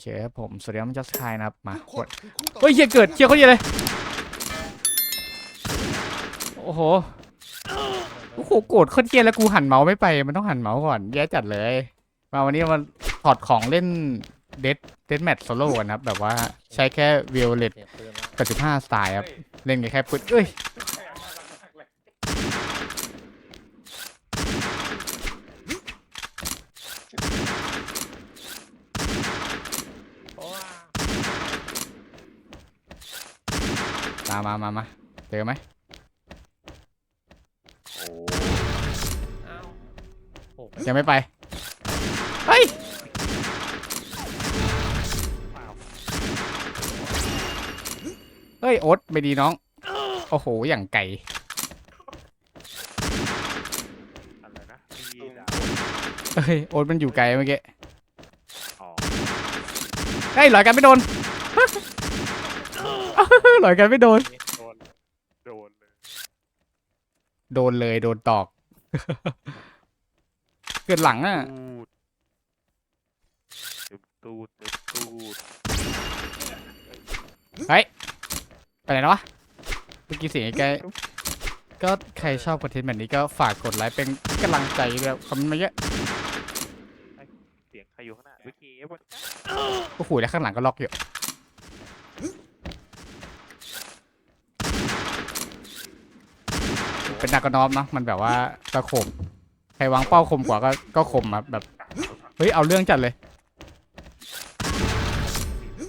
เคครับผมสวัสดีครับจัสคายนะครับ มาทุกคกนดคือคู่ต่อเฮ้ยเฮียเกิดเฮียเขาเฮียเลย โอ้โห โอ้โหโกรธโคตรเฮียแล้วกูหันเมาส์ไม่ไป มันต้องหันเมาส์ก่อน แย่จัดเลย มาวันนี้มาถอดของเล่นเดดเดดแมทโซโล่กันนะครับ แบบว่าใช้แค่วิโอเลตเสียงปืนแล้ว85สไตล์ครับ เล่นกันแค่ปืนเอ้ย เพราะว่า มามามามาเจอไหมอ้าวโอ้โหยังไม่ไปเฮ้ยเฮ้ยโอ๊ตไม่ดีน้อง โอ้โห อย่างไก่อะไรนะมีดาเฮ้ย โอ๊ตมันอยู่ไกลเมื่อกี้อ๋อเฮ้ยหลอยกันไม่โดน หลอยกันไม่โดน โดน โดนเลยโดนเลยโดนตอก เกิดหลังอะ ตูดเต็มตูดเต็มตูดเฮ้ย ไปไหนแล้ววะเมื่อกี้เสียงไอ้แกก็ใครชอบคอนเทนต์แบบนี้ก็ฝากกดไลค์เป็นกำลังใจด้วยคอมเมนต์มาเยอะ เสียงใครอยู่ข้างหน้าวิกีเอฟวันโอ้โหแล้วข้างหลังก็ล็อกอยู่ เป็นนักกนอมเนาะมันแบบว่าตะขมใครวางเป้าคมกว่าก็ก็คมอะแบบเฮ้ยเอาเรื่องจัดเลย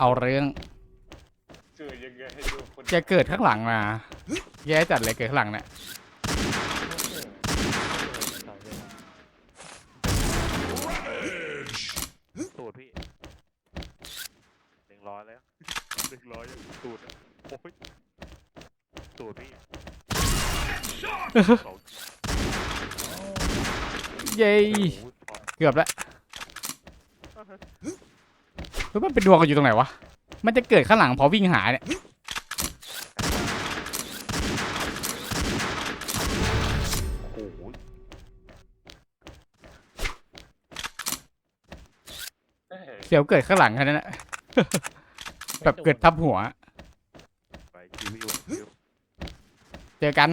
เอาเรื่องจอยังไงให้ดูคนจะเกิดข้างหลังมา แย่จัดเลยเกิดข้างหลังเนี่ยตูดพี่หนึ่งร้อยแล้วหนึ่งร้อยตูดโอ้ยตูดพี่ เย้โอ้ยพอเกือบแล้วแล้วมันเป็นดวงกันอยู่ตรงไหนวะ มันจะเกิดข้างหลังพอวิ่งหาเนี่ย โอ้โหเดี๋ยวเกิดข้างหลังแค่นั้นแหละ แบบเกิดทับหัว ไปคิวอยู่คิวเจอกัน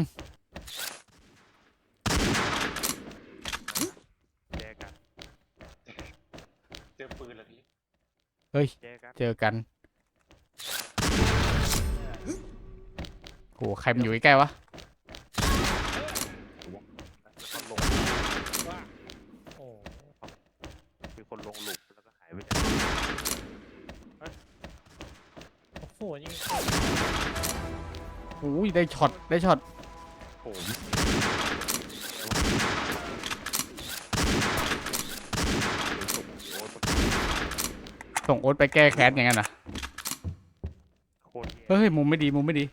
แจกัน เจอปืนแล้วพี่ แจกันเจอกันโหใครมันอยู่ใกล้ๆวะแล้วก็ลงโอ้มีคนลงหลุมแล้วก็หายไปไหนโหยิงอุ้ยได้ช็อตได้ช็อตโอ้โห ส่งโอ๊ตไปแก้แค้นอย่างนั้นนะโคตรแย่เฮ้ยมุมไม่ดีมุมไม่ดี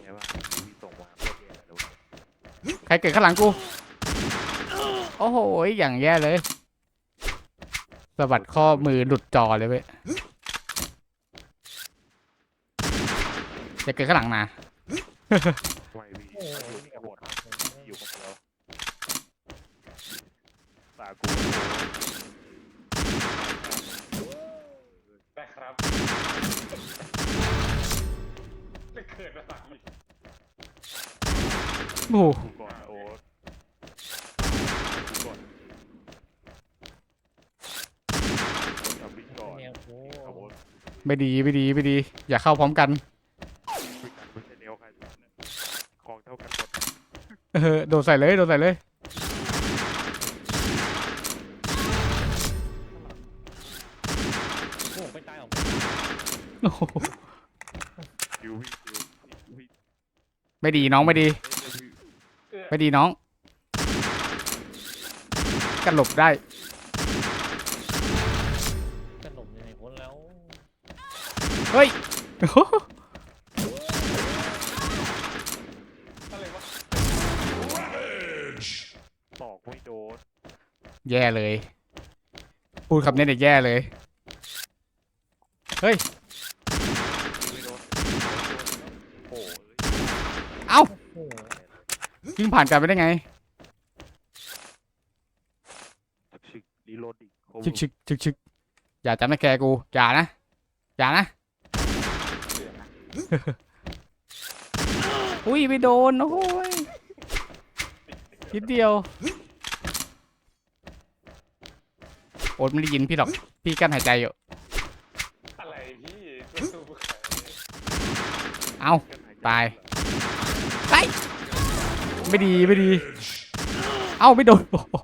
แย่ว่ามีส่งมาโคตรแย่เลย ใครเกิดข้างหลังกู โอ้โห อย่างแย่เลยสะบัดข้อมือหลุดจอเลยเว้ยจะเกิดข้างหลังมาไม่มี โอ้ อยู่ ย กับหมด อ อยู่ ยู่กับเราตากู ได้ครับไม่เกิดอะไรอีกโอ้โหกูก่อนโอ๊ตกูก่อนโอ๊ตทำวิ่งก่อนเนี่ยโอ้เอาโอ๊ตไม่ดีไม่ดีไม่ดี อย่าเข้าพร้อมกันวิ่งกันไม่ใช่แนวใครของเท่ากันหมด เออโดนใส่เลยโดนใส่เลย ไปตายออกไปโอ้โหคิววิ่งคิววิ่งไม่ดีน้องไม่ดีไม่ดีน้องกันหลบได้กระหน่มยังไงพ้นแล้วเฮ้ยโอ้โหอะไรวะตอกไม่โดนแย่เลย พูดคำนี้เนี่ยแย่เลย เฮ้ย ไม่โดนโอ้ยเอ้าโอ้โหวิ่งผ่านกันไปได้ไงรีโหลดดิโคชึกชึกชึกชึกอย่าจำนะแกกู อย่านะ อย่านะเสือนะอุ้ยไม่โดน โอ้ยนิดเดียว โอ๊ตไม่ได้ยินพี่หรอก พี่กั้นหายใจอยู่ อะไรพี่สู้ๆขาย เอาตายไม่ดีไม่ดี เอ้าไม่โดนโอ้โห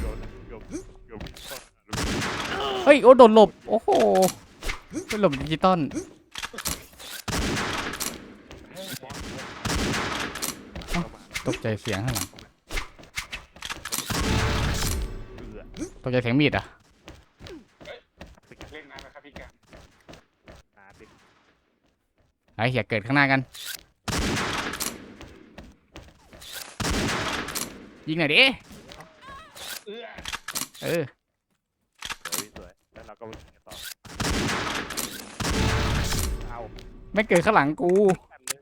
โดนเกือบเกือบวิ่งเข้าหาลูกเฮ้ยโอ้โดนหลบ โอ้โหเป็นหลบดิจิตอลตกใจเสียงข้างหลังเอือตกใจเสียงมีดอะ เล่นน้ำนะครับพี่กัน นาเด็ก ไอ้เหี้ยเกิดข้างหน้ากัน ยิงหน่อยดิ เอื้อเออสวยพี่สวยแล้วเราก็ไปกินกันต่อเอาไม่เกิดข้างหลังกู แป๊บนึง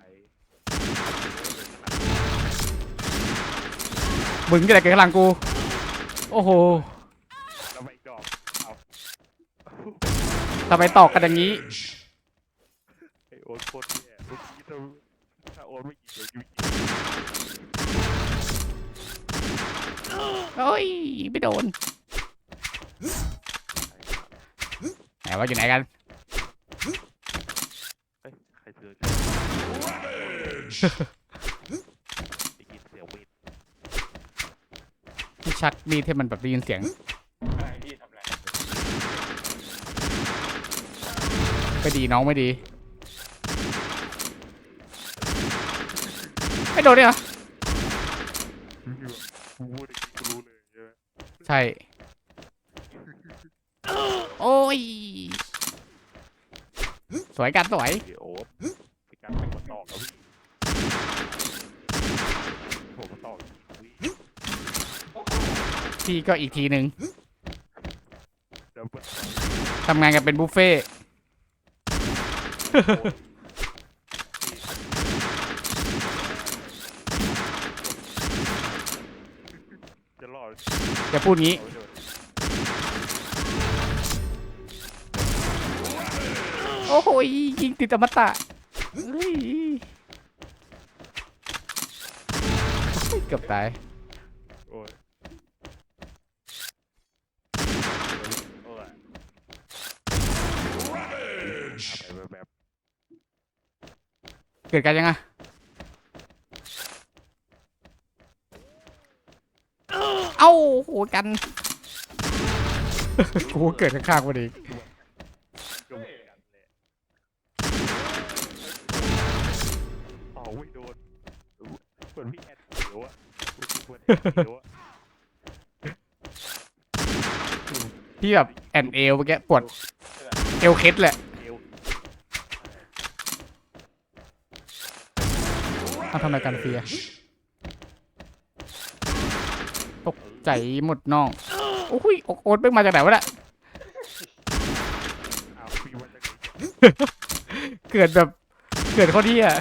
ไอ้มึงจะได้เกิดข้างหลังกู โอ้โห แล้วไปดอกเอา ทำไมตอกกันอย่างนี้ ไอ้โอ๊ตโคตรแย่เมื่อกี้ถ้าถ้าโอ๊ตไม่ยิงเดี๋ยวยูยิงโอ้ย ไม่โดนไหนว่าอยู่ไหนกันเฮ้ยใครซื้อได้ยินเสียงมีดพี่ชักมีดที่มันแบบได้ยินเสียง อะไรพี่ทำอะไร ไม่ดีน้องไม่ดี ไม่โดนเนี่ยเหรอกูพูดอย่างนี้กูรู้เลยใช่ไหมใช่ โอ้ย สวยกันสวย เดี๋ยวโอ๊ตพี่การเป็นคนตอกแล้วพี่ผมมาตอกพี่พี่ก็อีกทีหนึ่งเดี๋ยวเปิดทำงานกันเป็นบุฟเฟ่ต์ จะรอดอย่าพูดงี้ โอ้โหยยิงติดอมตะเฮ้ยเกือบตาย โอ้ยโอ้ยแบบ กิดกันยังไงเอ้าโหกันกูเกิดข้างๆพอดีก็เหมือนกันแหละอ๋อไม่โดนเหมือนพี่แอดเขียวอะเหมือนแอดเขียวอะพี่แบบแอนเอวเมื่อกี้ปวดเอวเคล็ดแหละ เอว เอา ทำไมกันเฟีย ตกใจหมดน้อง โอ้ยโอ๊ตเพิ่งมาจากไหนวะเนี่ยอ้าวพี่ว่าจะไงเกิดแบบ เกิดข้อที่อะ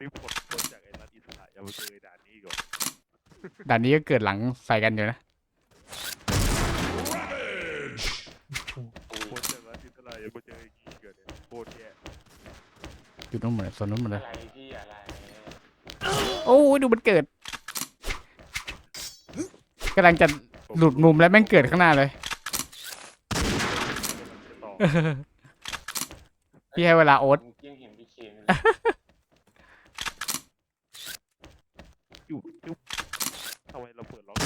รีบผลผลจากไอ้รัฐอิสระอย่ามาเจอไอ้ด่านนี้ก่อนด่านนี้ก็เกิดหลังใส่กันอยู่นะผลจากรัฐอิสระอย่ามาเจอไอ้กี้เกิดเนี่ยโคตรแย่ อยู่นู้นหมดเลยโซนนู้นหมดเลยอะไรพี่อะไรโอ้ยดูมันเกิดกำลังจะหลุดมุมแล้วแม่งเกิดข้างหน้าเลยจะต่อพี่ให้เวลาโอ๊ตผมยังเห็นพี่เคนเลยอยู่จุ๊บทำไมเราเปิดล็อก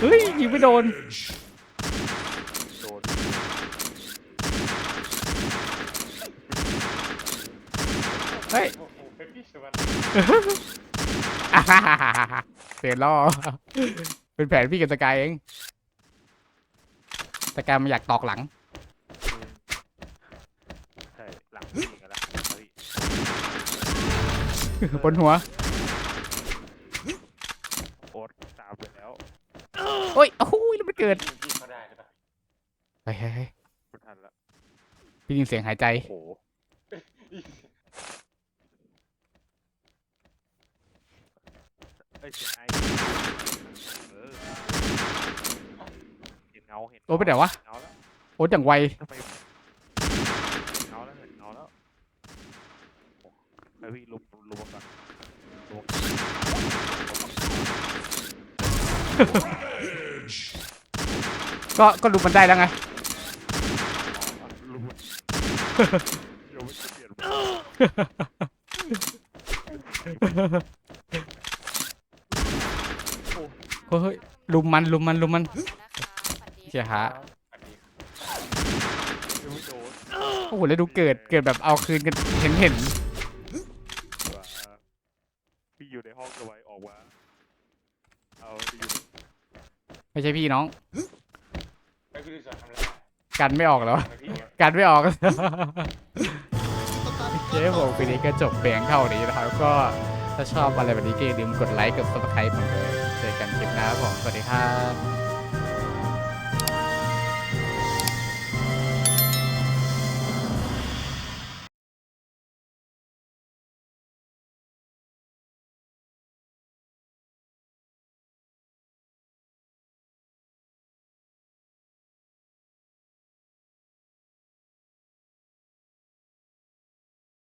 เฮ้ยยิงไม่โดน โดน เฮ้ย โอ้โหเป็นพี่สวัสด อ่าฮ่าฮ่าฮ่าฮ่า เสียล่อ เป็นแผนพี่กับสกายเองสกายมันอยากตอกหลัง ใช่หลังพี่กันละพี่บนหัว โอ๊ตตามไปแล้วโอ้ยโอ้ยแล้วมันเกิดพี่พี่เขาได้หรือเปล่าเฮ้ยเฮ้ยเฮ้ยไม่ทันละพี่ยินเสียงหายใจ โอ้โห อ้ยเสียงไอเออเห็นเงาเห็นโอ้ไปไหนวะเงาแล้วโอ้อย่างไวทำไมเงาแล้วเห็นเงาแล้วโอ้ไปพี่ลุมลุมมันก่อนลุมก็ก็ดูมันได้แล้วไงลุมมันเดี๋ยวมันจะเปลี่ยนไป เฮ้ยลุมมันลุมมันลุมมันนะคะสวัสดีเสียหาอันนี้เดี๋ยวไม่โดนโอ้โหแล้วดูเกิดเกิดแบบเอาคืนกันเห็นเห็นว่าพี่อยู่ในห้องทำไมออกมาเอาพี่อยู่ในไม่ใช่พี่น้องไอ้พี่ดิสวนทำอะไรกันไม่ออกแล้วทำไมพี่เนี่ยกันไม่ออกโอเคผมปีนี้ก็จบเพียงเท่านี้นะครับก็ ถ้าชอบอะไรแบบนี้ก็อย่าลืมกดไลค์กดซับสไครป์ผมเลยเจอกันคลิปหน้าครับผมสวัสดีครับ